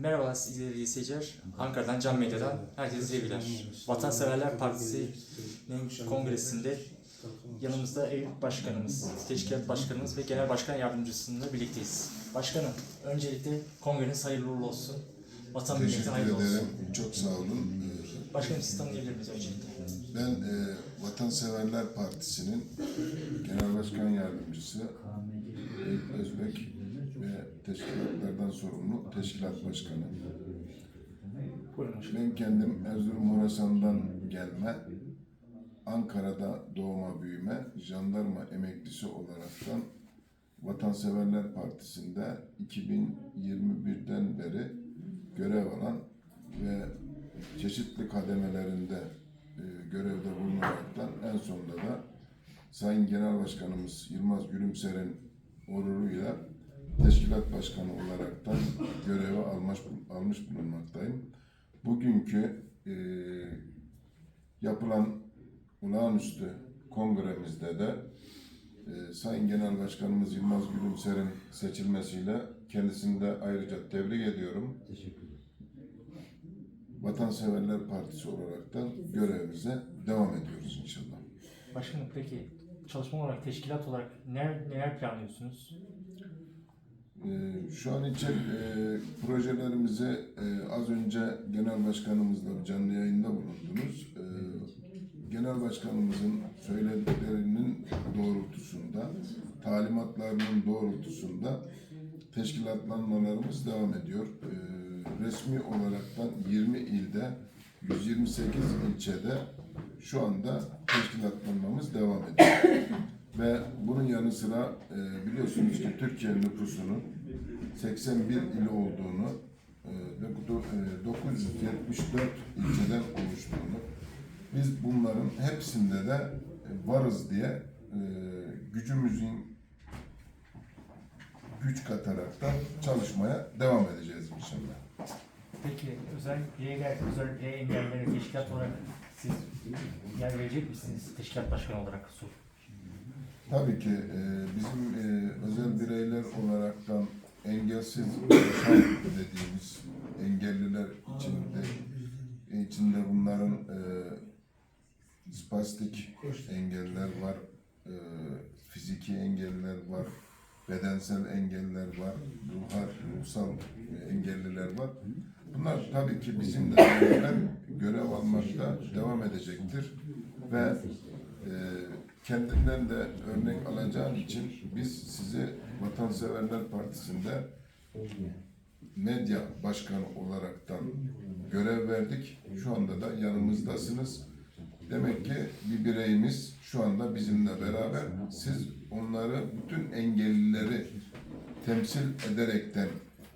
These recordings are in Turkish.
Merhaba sevgili izleyiciler. Ankara'dan, Can Medya'dan herkese sevgiler. Vatanseverler Partisi'nin kongresinde yanımızda Eyüp Başkanımız, Teşkilat Başkanımız ve Genel Başkan Yardımcısıyla birlikteyiz. Başkanım, öncelikle kongreniz hayırlı uğurlu olsun. Vatan Teşekkür hayırlı olsun. ederim. Çok sağ olun. Başkanım siz tanıyabilir miyiz öncelikle? Ben e, Vatanseverler Partisi'nin Genel Başkan Yardımcısı Eyüp Özbek ve teşkilatlardan sorumlu Teşkilat Başkanı. Buyurun. Ben kendim Erzurum Horasan'dan gelme, Ankara'da doğma büyüme, jandarma emeklisi olaraktan Vatanseverler Partisi'nde 2021'den beri görev alan çeşitli kademelerinde e, görevde bulunaraktan en sonunda da Sayın Genel Başkanımız Yılmaz Gülümser'in onuruyla teşkilat başkanı olaraktan görevi almış, almış bulunmaktayım. Bugünkü e, yapılan olağanüstü kongremizde de e, Sayın Genel Başkanımız Yılmaz Gülümser'in seçilmesiyle kendisini de ayrıca tebrik ediyorum. Vatanseverler Partisi olarak da görevimize devam ediyoruz inşallah. Başkanım peki çalışma olarak, teşkilat olarak neler, neler planlıyorsunuz? Ee, Şu an için e, projelerimizi e, az önce Genel Başkanımızla bir canlı yayında bulundunuz. E, Genel Başkanımızın söylediklerinin doğrultusunda, talimatlarının doğrultusunda teşkilatlanmalarımız devam ediyor. E, resmi olaraktan 20 ilde, 128 ilçede şu anda teşkilatlanmamız devam ediyor. Ve bunun yanı sıra e, biliyorsunuz ki Türkiye nüfusunun 81 ili olduğunu e, ve bu do- e, 974 ilçeden oluştuğunu biz bunların hepsinde de varız diye e, gücümüzün güç katarak da çalışmaya devam edeceğiz inşallah. Peki özel bireyler, özel birey engellere teşkilat olarak siz yer verecek misiniz teşkilat başkanı olarak? Sor. Tabii ki e, bizim e, özel bireyler olaraktan engelsiz dediğimiz engelliler içinde içinde bunların e, spastik engeller var, e, fiziki engeller var, bedensel engeller var, ruhar, ruhsal engelliler var. Bunlar tabii ki bizimle beraber görev almakta devam edecektir ve e, kendinden de örnek alacağım için biz sizi Vatanseverler Partisi'nde medya başkanı olaraktan görev verdik. Şu anda da yanımızdasınız. Demek ki bir bireyimiz şu anda bizimle beraber. Siz onları, bütün engellileri temsil ederekten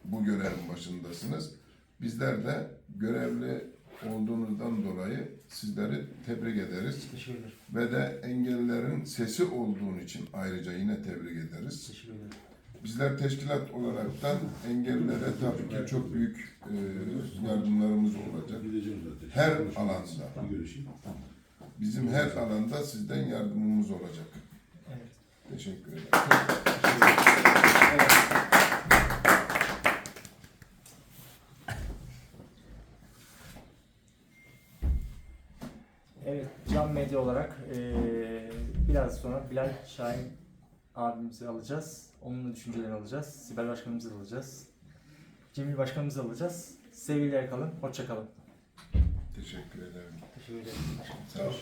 bu görevin başındasınız. Bizler de görevli olduğunuzdan dolayı sizleri tebrik ederiz. Teşekkür ederim. Ve de engellilerin sesi olduğun için ayrıca yine tebrik ederiz. Teşekkür ederim. Bizler teşkilat olaraktan engellilere tabii ki çok büyük e, yardımlarımız olacak. Her alanda, bizim her alanda sizden yardımımız olacak. Evet. Teşekkür ederim. Evet, Can Medya olarak eee, biraz sonra Bilal Şahin abimizi alacağız. Onunla düşüncelerini alacağız. Sibel Başkanımızı alacağız. Cemil Başkanımızı alacağız. Sevgiyle kalın, hoşça kalın. Teşekkür ederim. Teşekkür ederim. Sağ olun.